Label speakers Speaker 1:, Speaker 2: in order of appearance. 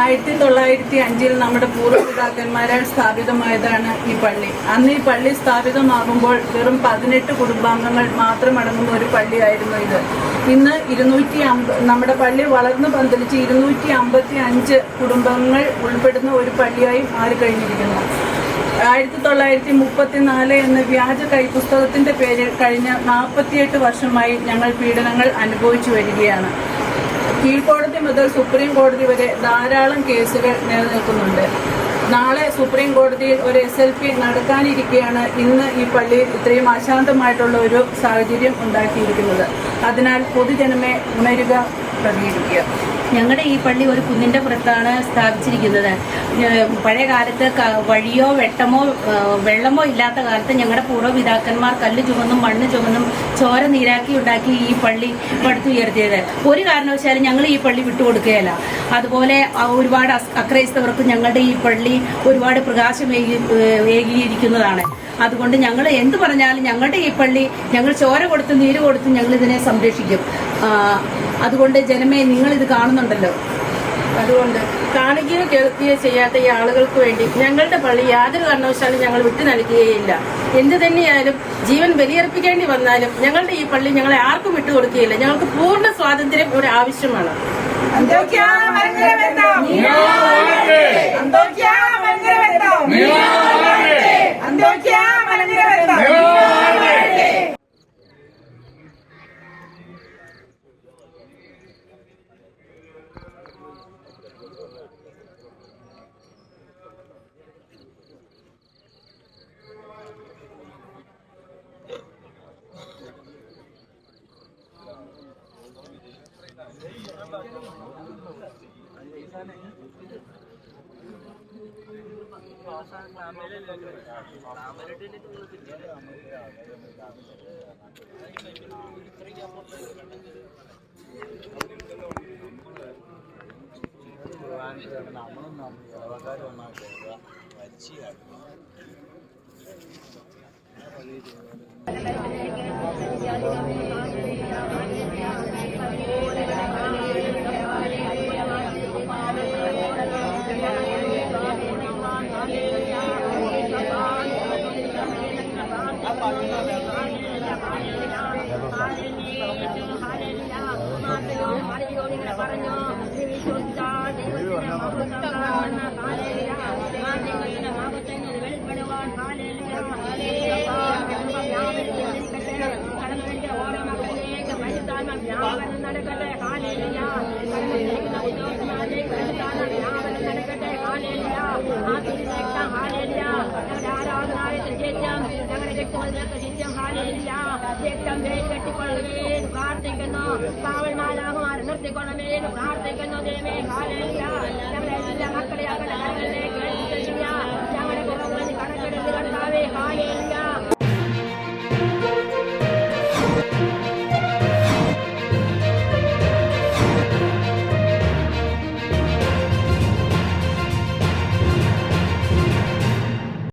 Speaker 1: ആയിരത്തി തൊള്ളായിരത്തി അഞ്ചിൽ നമ്മുടെ പൂർവപിതാക്കന്മാരാൽ സ്ഥാപിതമായതാണ് ഈ പള്ളി. അന്ന് ഈ പള്ളി സ്ഥാപിതമാകുമ്പോൾ വെറും പതിനെട്ട് കുടുംബാംഗങ്ങൾ മാത്രം അടങ്ങുന്ന ഒരു പള്ളിയായിരുന്നു ഇത്. ഇന്ന് ഇരുന്നൂറ്റി നമ്മുടെ പള്ളി വളർന്നു പന്തലിച്ച് ഇരുന്നൂറ്റി അമ്പത്തി അഞ്ച് കുടുംബങ്ങൾ ഉൾപ്പെടുന്ന ഒരു പള്ളിയായി മാറിക്കഴിഞ്ഞിരിക്കുന്നു. ആയിരത്തി തൊള്ളായിരത്തി മുപ്പത്തിനാല് എന്ന വ്യാജ കൈപുസ്തകത്തിന്റെ പേരിൽ കഴിഞ്ഞ നാൽപ്പത്തിയെട്ട് വർഷമായി ഞങ്ങൾ പീഡനങ്ങൾ അനുഭവിച്ചു വരികയാണ്. കീഴ്ക്കോടതി മുതൽ സുപ്രീം കോടതി വരെ ധാരാളം കേസുകൾ നിലനിൽക്കുന്നുണ്ട്. നാളെ സുപ്രീം കോടതിയിൽ ഒരു എസ് എൽ പി നടക്കാനിരിക്കെയാണ് ഇന്ന് ഈ പള്ളിയിൽ ഇത്രയും അശാന്തമായിട്ടുള്ള ഒരു സാഹചര്യം ഉണ്ടാക്കിയിരിക്കുന്നത്. അതിനാൽ പൊതുജനമേ ഉണരുക പ്രതികരിക്കുക.
Speaker 2: ഞങ്ങളുടെ ഈ പള്ളി ഒരു കുന്നിന്റെ പുറത്താണ് സ്ഥാപിച്ചിരിക്കുന്നത്. പഴയ കാലത്ത് വഴിയോ വെട്ടമോ വെള്ളമോ ഇല്ലാത്ത കാലത്ത് ഞങ്ങളുടെ പൂർവപിതാക്കന്മാർ കല്ല് ചുമന്നും മണ്ണ് ചുമന്നും ചോര നീരാക്കി ഉണ്ടാക്കി ഈ പള്ളി പടുത്തുയർത്തിയത്. ഒരു കാരണവശാലും ഞങ്ങൾ ഈ പള്ളി വിട്ടുകൊടുക്കുകയല്ല അതുപോലെ ഒരുപാട് അക്രൈസ്തവർക്കും ഞങ്ങളുടെ ഈ പള്ളി ഒരുപാട് പ്രകാശം ഏകീകരിക്കുന്നതാണ് അതുകൊണ്ട് ഞങ്ങൾ എന്ത് പറഞ്ഞാലും ഞങ്ങളുടെ ഈ പള്ളി ഞങ്ങൾ ചോര കൊടുത്ത് നീര് കൊടുത്ത് ഞങ്ങൾ ഇതിനെ സംരക്ഷിക്കും അതുകൊണ്ട് ജനമേ നിങ്ങൾ ഇത് കാണുന്നുണ്ടല്ലോ
Speaker 3: അതുകൊണ്ട് കാണുകയോ കേൾക്കുകയോ ചെയ്യാത്ത ഈ ആളുകൾക്ക് വേണ്ടി ഞങ്ങളുടെ പള്ളി യാതൊരു കാരണവശാലും ഞങ്ങൾ വിട്ടു നൽകുകയില്ല. എന്ത് തന്നെയായാലും ജീവൻ ബലിയർപ്പിക്കേണ്ടി വന്നാലും ഞങ്ങളുടെ ഈ പള്ളി ഞങ്ങളെ ആർക്കും വിട്ടുകൊടുക്കുകയില്ല ഞങ്ങൾക്ക് പൂർണ സ്വാതന്ത്ര്യം ഇവിടെ ആവശ്യമാണ്.
Speaker 4: നമ്മളും നമ്മുടെ അവകാശം ഉണ്ടാക്കുക വച്ചിയാക്കുക கடந்த
Speaker 5: ஓர மக்களே மகிழ்ச்சி நடக்கலை ಕಟ್ಟಿಕೊಳ್ಳ ಕಸಿತ್ಯಂ ಹಾಲಿಲ್ಲ ಏಕಂ ಬೇಗ ಕಟ್ಟಿಕೊಳ್ಳಬೇನು ಪ್ರಾರ್ಥಿಕನು ಕಾವಲ್ ಮಾಲಾಮ ಅರ್ನರ್ತಿಕೊಳ್ಳಬೇನು ಪ್ರಾರ್ಥಿಕನು ದೇವೇ